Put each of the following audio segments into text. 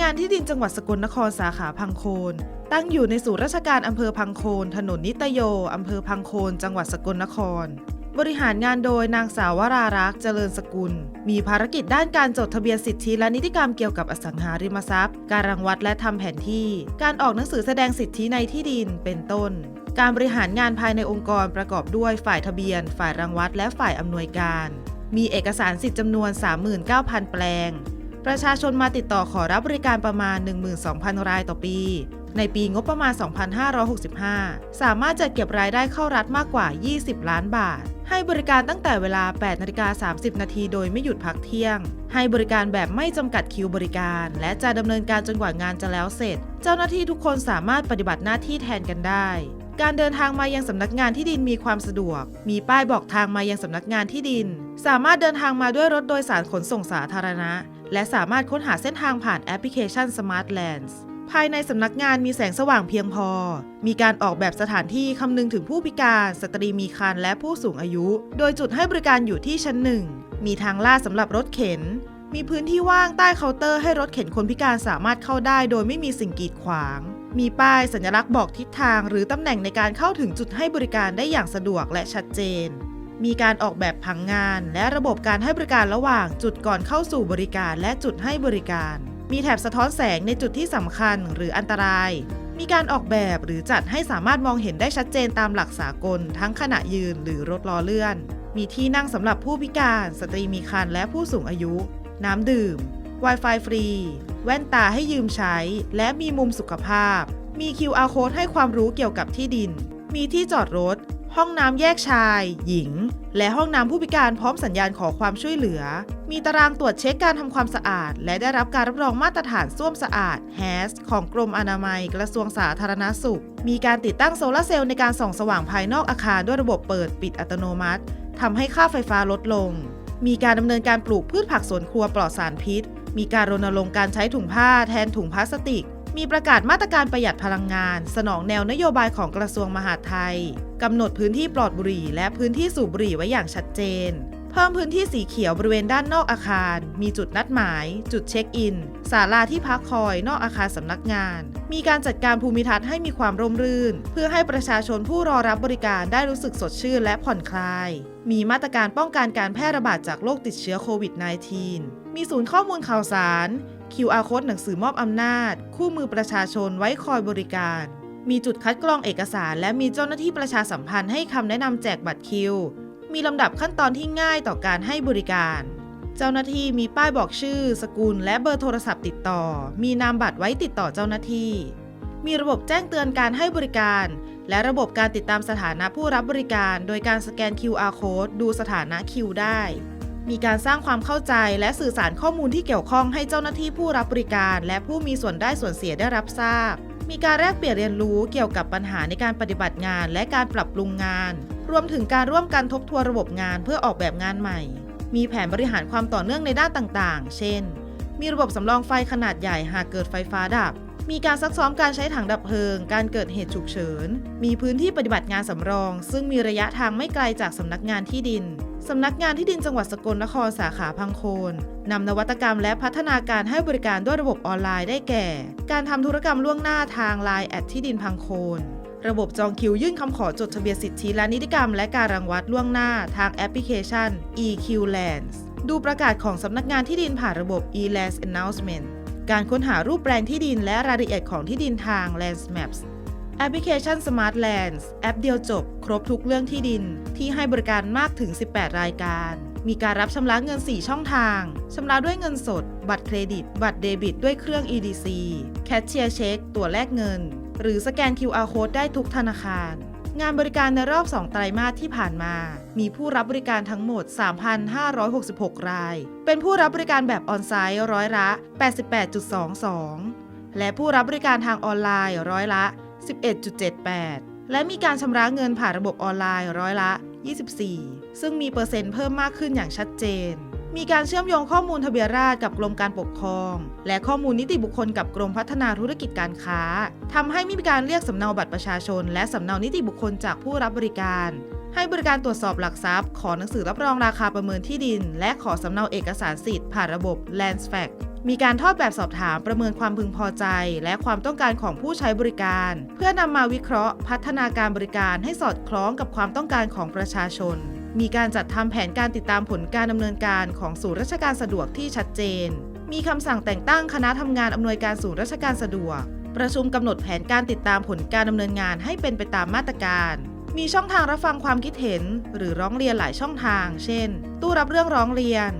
งานที่ดินจังหวัดสกลนครสาขาพังโคน ตั้งอยู่ในศูนย์ราชการอำเภอพังโคน ถนนนิตโยอำเภอพังโคน จังหวัดสกลนคร บริหารงานโดยนางสาววรารักษ์เจริญสกุล มีภารกิจด้านการจดทะเบียนสิทธิและนิติกรรมเกี่ยวกับอสังหาริมทรัพย์ การรังวัดและทำแผนที่ การออกหนังสือแสดงสิทธิในที่ดิน เป็นต้น การบริหารงานภายในองค์กรประกอบด้วยฝ่ายทะเบียน ฝ่ายรังวัดและฝ่ายอำนวยการ มีเอกสารสิทธิ์จำนวน 39,000 แปลง ประชาชนมาติดต่อขอรับบริการประมาณ 12,000 รายต่อปี ในปีงบประมาณ 2565 สามารถจัดเก็บรายได้เข้ารัฐมากกว่า 20 ล้านบาท ให้บริการตั้งแต่เวลา 8นาฬิกา30 นาทีโดยไม่หยุดพักเที่ยง ให้บริการแบบไม่จำกัดคิวบริการ และจะดำเนินการจนกว่างานจะแล้วเสร็จ เจ้าหน้าที่ทุกคนสามารถปฏิบัติหน้าที่แทนกันได้การเดินทางมายังสำนักงานที่ดินมีความสะดวก มีป้ายบอกทางมายังสำนักงานที่ดิน สามารถเดินทางมาด้วยรถโดยสารขนส่งสาธารณะ และสามารถค้นหาเส้นทางผ่านแอปพลิเคชัน Smart Lands ภายในสำนักงานมีแสงสว่างเพียงพอ มีการออกแบบสถานที่คำนึงถึงผู้พิการ สตรีมีครรภ์และผู้สูงอายุ โดยจุดให้บริการอยู่ที่ชั้นหนึ่ง มีทางลาดสำหรับรถเข็น มีพื้นที่ว่างใต้เคาน์เตอร์ให้รถเข็นคนพิการสามารถเข้าได้ โดยไม่มีสิ่งกีดขวาง มีป้ายสัญลักษณ์บอกทิศทาง หรือตำแหน่งในการเข้าถึงจุดให้บริการได้อย่างสะดวกและชัดเจน มีการออกแบบผังงาน และระบบการให้บริการระหว่างจุดก่อนเข้าสู่บริการและจุดให้บริการ มีแถบสะท้อนแสงในจุดที่สำคัญหรืออันตราย มีการออกแบบหรือจัดให้สามารถมองเห็นได้ชัดเจนตามหลักสากล ทั้งขณะยืนหรือรถล้อเลื่อน มีที่นั่งสำหรับผู้พิการ สตรีมีครรภ์และผู้สูงอายุ น้ำดื่ม Wi-Fi ฟรี แว่นตาให้ยืมใช้ และมีมุมสุขภาพ มี QR code ให้ความรู้เกี่ยวกับที่ดิน มีที่จอดรถ ห้องน้ำแยกชาย หญิง และห้องน้ำผู้พิการพร้อมสัญญาณขอความช่วยเหลือ มีตารางตรวจเช็คการทำความสะอาด และได้รับการรับรองมาตรฐานส้วมสะอาด HAS ของกรมอนามัย กระทรวงสาธารณสุข มีการติดตั้งโซลาร์เซลล์ในการส่องสว่างภายนอกอาคารด้วยระบบเปิดปิดอัตโนมัติทำให้ค่าไฟฟ้าลดลง มีการดำเนินการปลูกพืชผักสวนครัวปลอดสารพิษ มีการรณรงค์การใช้ถุงผ้าแทนถุงพลาสติก มีประกาศมาตรการประหยัดพลังงาน สนองแนวนโยบายของกระทรวงมหาดไทย กำหนดพื้นที่ปลอดบุหรี่ และพื้นที่สูบบุหรี่ไว้อย่างชัดเจน เพิ่มพื้นที่สีเขียวบริเวณด้านนอกอาคาร มีจุดนัดหมาย จุดเช็คอิน ศาลาที่พักคอยนอกอาคารสำนักงาน มีการจัดการภูมิทัศน์ให้มีความร่มรื่น เพื่อให้ประชาชนผู้รอรับบริการได้รู้สึกสดชื่นและผ่อนคลาย มีมาตรการป้องกันการแพร่ระบาดจากโรคติดเชื้อโควิด -19 มีศูนย์ข้อมูลข่าวสาร QR code หนังสือมอบอำนาจ คู่มือประชาชนไว้คอยบริการ มีจุดคัดกรองเอกสาร และมีเจ้าหน้าที่ประชาสัมพันธ์ให้คำแนะนำแจกบัตรคิว มีลำดับขั้นตอนที่ง่ายต่อการให้บริการ เจ้าหน้าที่มีป้ายบอกชื่อ สกุล และเบอร์โทรศัพท์ติดต่อ มีนามบัตรไว้ติดต่อเจ้าหน้าที่ มีระบบแจ้งเตือนการให้บริการ และระบบการติดตามสถานะผู้รับบริการ โดยการสแกน QR code ดูสถานะคิวได้มีการสร้างความเข้าใจและสื่อสารข้อมูลที่เกี่ยวข้องให้เจ้าหน้าที่ผู้รับบริการ และผู้มีส่วนได้ส่วนเสียได้รับทราบ มีการแลกเปลี่ยนเรียนรู้เกี่ยวกับปัญหาในการปฏิบัติงาน และการปรับปรุงงาน รวมถึงการร่วมกันทบทวนระบบงานเพื่อออกแบบงานใหม่ มีแผนบริหารความต่อเนื่องในด้านต่างๆ เช่น มีระบบสำรองไฟขนาดใหญ่หากเกิดไฟฟ้าดับ มีการซักซ้อมการใช้ถังดับเพลิง การเกิดเหตุฉุกเฉิน มีพื้นที่ปฏิบัติงานสำรอง ซึ่งมีระยะทางไม่ไกลจากสำนักงานที่ดิน สำนักงานที่ดินจังหวัดสกลนครสาขาพังโคนนำนวัตกรรมและพัฒนาการให้บริการด้วยระบบออนไลน์ได้แก่ การทำธุรกรรมล่วงหน้าทาง Line แอดที่ดินพังโคนระบบจองคิวยื่นคำขอจดทะเบียนสิทธิและนิติกรรม และการรังวัดล่วงหน้าทางแอปพลิเคชัน EQ Lands ดูประกาศของสำนักงานที่ดินผ่านระบบ e-lands announcement การค้นหารูปแปลงที่ดินและรายละเอียดของที่ดินทาง Lands Maps แอปพลิเคชัน Smart Lands แอปเดียวจบ ครบทุกเรื่องที่ดิน ที่ให้บริการมากถึง 18 รายการ มีการรับชำระเงิน 4 ช่องทางชำระด้วยเงินสด บัตรเครดิต บัตรเดบิต ด้วยเครื่อง EDC แคชเชียร์เช็ค ตัวแลกเงิน หรือสแกน QR Code ได้ทุกธนาคาร งานบริการในรอบ 2 ไตรมาสที่ผ่านมา มีผู้รับบริการทั้งหมด 3,566 ราย เป็นผู้รับบริการแบบออนไซต์ร้อยละ 88.22 และผู้รับบริการทางออนไลน์ร้อยละ 11.78 และมีการชำระเงินผ่านระบบออนไลน์ร้อยละ 24 ซึ่งมีเปอร์เซ็นต์เพิ่มมากขึ้นอย่างชัดเจน มีการเชื่อมโยงข้อมูลทะเบียนราษฎร์กับกรมการปกครอง และข้อมูลนิติบุคคลกับกรมพัฒนาธุรกิจการค้าทำให้มีการเรียกสำเนาบัตรประชาชน และสำเนานิติบุคคลจากผู้รับบริการ ให้บริการตรวจสอบหลักทรัพย์ ขอหนังสือรับรองราคาประเมินที่ดิน และขอสำเนาเอกสารสิทธิ์ผ่านระบบ Landsfact มีการทอดแบบสอบถามประเมินความพึงพอใจ และความต้องการของผู้ใช้บริการ เพื่อนำมาวิเคราะห์ พัฒนาการบริการให้สอดคล้องกับความต้องการของประชาชน มีการจัดทำแผนการติดตามผลการดำเนินการของศูนย์ราชการสะดวกที่ชัดเจน มีคำสั่งแต่งตั้งคณะทำงานอำนวยการศูนย์ราชการสะดวก ประชุมกำหนดแผนการติดตามผลการดำเนินงานให้เป็นไปตามมาตรการ มีช่องทางรับฟังความคิดเห็น หรือร้องเรียนหลายช่องทาง เช่น ตู้รับเรื่องร้องเรียน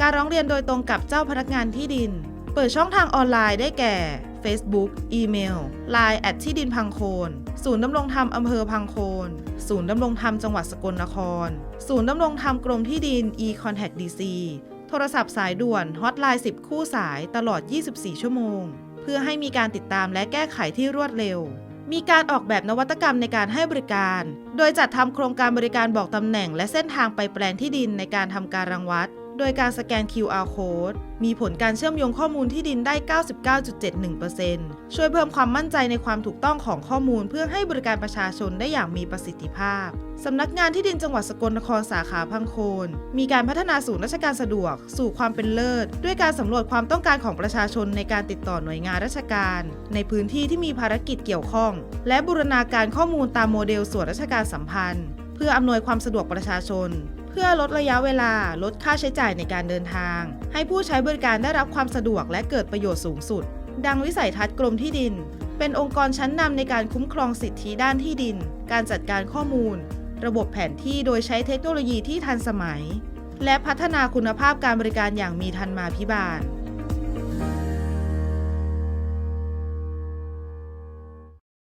การร้องเรียนโดยตรงกับเจ้าพนักงานที่ดิน เปิดช่องทางออนไลน์ได้แก่ Facebook อีเมล Line แอดที่ดินพังโคน ศูนย์ดำรงธรรมอำเภอพังโคน ศูนย์ดำรงธรรมจังหวัดสกลนคร ศูนย์ดำรงธรรมกรมที่ดิน e-contact dc โทรศัพท์สายด่วนฮอตไลน์10 คู่สายตลอด 24 ชั่วโมง เพื่อให้มีการติดตามและแก้ไขที่รวดเร็ว มีการออกแบบนวัตกรรมในการให้บริการ โดยจัดทำโครงการบริการบอกตำแหน่งและเส้นทางไปแปลงที่ดินในการทำการรังวัด โดยการสแกน QR code มีผลการเชื่อมโยงข้อมูลที่ดินได้ 99.71%ช่วยเพิ่มความมั่นใจในความถูกต้องของข้อมูล เพื่อให้บริการประชาชนได้อย่างมีประสิทธิภาพ สำนักงานที่ดินจังหวัดสกลนครสาขาพังโคน มีการพัฒนาศูนย์ราชการสะดวก สู่ความเป็นเลิศ ด้วยการสำรวจความต้องการของประชาชนในการติดต่อหน่วยงานราชการ ในพื้นที่ที่มีภารกิจเกี่ยวข้อง และบูรณาการข้อมูลตามโมเดลส่วนราชการสัมพันธ์ เพื่ออำนวยความสะดวกประชาชน เพื่อลดระยะเวลาลดค่าใช้จ่ายในการเดินทาง ให้ผู้ใช้บริการได้รับความสะดวกและเกิดประโยชน์สูงสุด ดังวิสัยทัศน์กรมที่ดิน เป็นองค์กรชั้นนำในการคุ้มครองสิทธิด้านที่ดิน การจัดการข้อมูล ระบบแผนที่โดยใช้เทคโนโลยีที่ทันสมัย และพัฒนาคุณภาพการบริการอย่างมีทันมาพิบาล